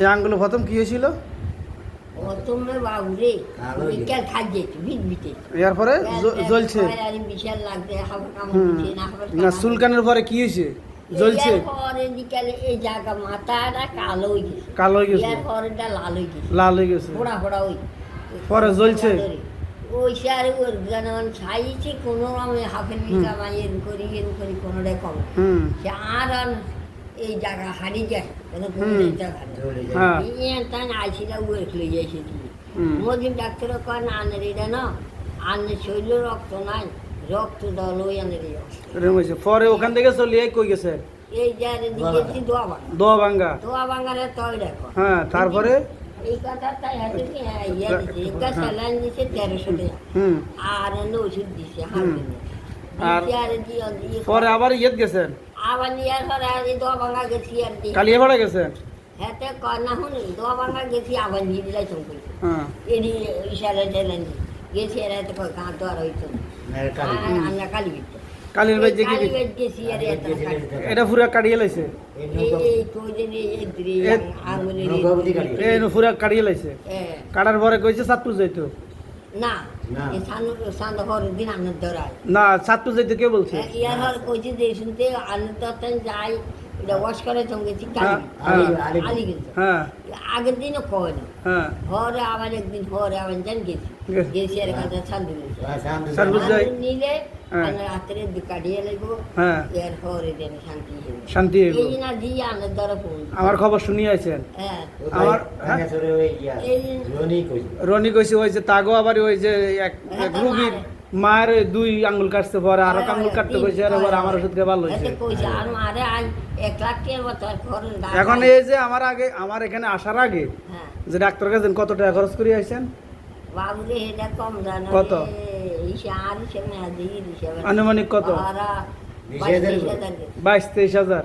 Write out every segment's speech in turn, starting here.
এই আঙ্গুলে প্রথম কি হয়েছিল? এরপরে জ্বলছে। না খাবার না চুলকানোর পরে কি হয়েছে? জ্বলছে? পরে বিকালে এই জায়গা মাথাটা কালো হয়ে গেছে। লাল হয়ে গেছে। লাল হয়ে গেছে। ফোড়া ফোড়া ওই পরে জ্বলছে? ওই ওর ছাইছে কোনো আমি হাফের বিকা মাই এর করি এর করি কোনোটাই কম সে আর আর এই জায়গা হারিয়ে যায়। হ্যাঁ আইসিটা যাইছে হুম। ডাক্তার কয় না আনের এটা না। আনের রক্ত নাই রক্ত দল ওই আনের। পরে ওখান থেকে চলিয়ে কই গেছে? এই যারে দিকেছি দোয়া ভাঙা দোয়া ভাঙ্গা দোয়া ভাঙারে দেখো। হ্যাঁ তারপরে? এই কথা তাই হাতে কি হ্যাঁ, ইয়ে দিছে। একটা স্যালাইন দিছে তেরোশো টাকা। আর এনে ওষুধ দিছে হাত আর পরে আবার ইয়েত গেছেন আবার নিয়ে পরে আর দোয়া ভাঙা গেছি আর দিয়ে কালিয়ে ভাড়া গেছেন হাতে কয় না শুনি দোয়া ভাঙা গেছি আবার নিয়ে দিলাই চমকে হ্যাঁ। এডি ইশারা হইতো আমরা কালি কালির। এটা পুরা কাটিয়ে লাইছে? এই পুরা কাটিয়ে লাইছে। কাটার পরে কইছে সাতটু যাইতো। না না। না সাতটু কে বলছে ইয়ার কইছি যে শুনতে যাই এটা ওয়াশ হ্যাঁ, আলি হ্যাঁ। কিন্তু। হ্যাঁ। আগের দিনও কয় না। হ্যাঁ। হরে আবার একদিন হরে আবার জান গেছি। গেছি। আর কাছে যাই। নিলে হ্যাঁ। রাত্রে কাটিয়ে লাগবো হ্যাঁ। এর হরে দেন শান্তি শান্তি এই না দিয়ে আনন্দ ধরে ফোন আমার খবর শুনিয়ে আছেন হ্যাঁ? আমার- রনি কইছে। রনি কইছে ওই যে তাগো আবার ওই যে এক হ্যাঁ, রুগীর মায়ের দুই আঙ্গুল কাটতে পরে আরও আঙ্গুল কাটতে কইছে আর আবার আমার ওষুধ খেয়ে ভালো হয়েছে। এখন এই যে আমার আগে আমার এখানে আসার আগে হ্যাঁ। যে ডাক্তার কাছে কত টাকা খরচ করে আইছেন? বাবুরে এটা কম জানো কত? আনুমানিক কত? বাইশ হাজার। তেইশ হাজার।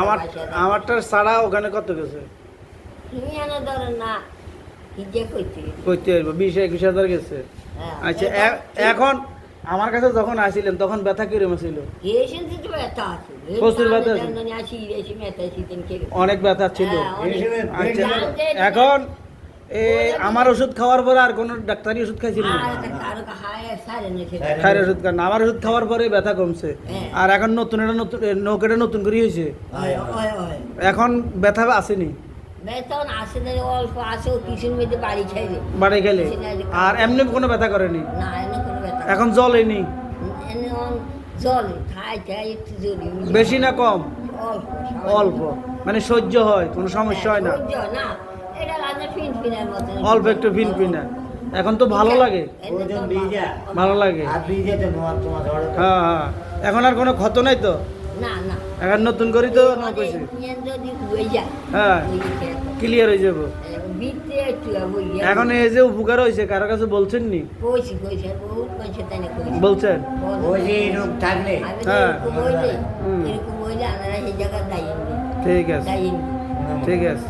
আমার বাইশ হাজার। আমারটা ছাড়া ওখানে কত গেছে? তুমি এনে ধরেন না। কি যে কইতে কইতে হইব বিশ একুশ হাজার গেছে। হ্যাঁ আচ্ছা এখন আমার কাছে যখন আসিলেন তখন ব্যথা কিরম ছিল? ব্যথা প্রচুর অনেক ব্যথা ছিল। হ্যাঁ, আচ্ছা এখন এ আমার ওষুধ খাওয়ার পরে আর কোনো ডাক্তারি ওষুধ খাইছিল খাইর ওষুধ খান। আমার ওষুধ খাওয়ার পরে ব্যথা কমছে। হ্যাঁ। আর এখন নতুন এটা নতুন নৌকাটা নতুন করে হয়েছে। এখন ব্যথা আসেনি। বেতন আসে না অল্প আসে ও কিছুর মধ্যে বাড়ি খাইবে। বাড়ি গেলে আর এমনি কোনো ব্যথা করেনি? না কোনো এখন জলেনি জল খাই খাই একটু জলি বেশি না কম? অল্প মানে সহ্য হয় কোনো সমস্যা হয় না? না। এটা মতো অল্প একটু ভিন পিনা এখন তো ভালো লাগে। ভালো। লাগে। হ্যাঁ হ্যাঁ। এখন আর কোনো ক্ষত নাই তো? না না। এখন নতুন করে তো না কইছে। যদি হয়ে যায় হ্যাঁ। ক্লিয়ার হয়ে যাব। ইয়ে- এখন এই যে উপকার হয়েছে কারও কাছে বলছেন নি? বলছেন? হ্যাঁ। ঠিক আছে। ঠিক আছে।